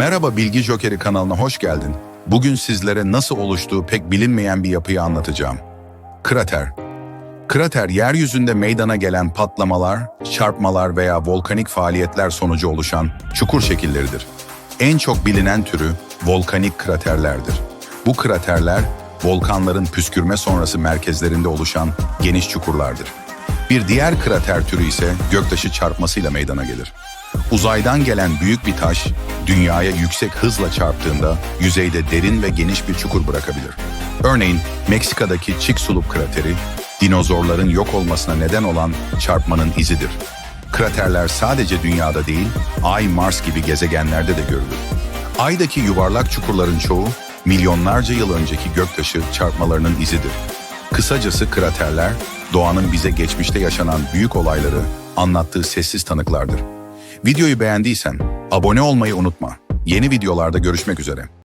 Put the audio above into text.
Merhaba Bilgi Jokeri kanalına hoş geldin. Bugün sizlere nasıl oluştuğu pek bilinmeyen bir yapıyı anlatacağım. Krater. Krater, yeryüzünde meydana gelen patlamalar, çarpmalar veya volkanik faaliyetler sonucu oluşan çukur şekilleridir. En çok bilinen türü volkanik kraterlerdir. Bu kraterler, volkanların püskürme sonrası merkezlerinde oluşan geniş çukurlardır. Bir diğer krater türü ise göktaşı çarpmasıyla meydana gelir. Uzaydan gelen büyük bir taş, dünyaya yüksek hızla çarptığında yüzeyde derin ve geniş bir çukur bırakabilir. Örneğin Meksika'daki Chicxulub krateri, dinozorların yok olmasına neden olan çarpmanın izidir. Kraterler sadece dünyada değil, Ay, Mars gibi gezegenlerde de görülür. Ay'daki yuvarlak çukurların çoğu, milyonlarca yıl önceki göktaşı çarpmalarının izidir. Kısacası kraterler, doğanın bize geçmişte yaşanan büyük olayları anlattığı sessiz tanıklardır. Videoyu beğendiysen abone olmayı unutma. Yeni videolarda görüşmek üzere.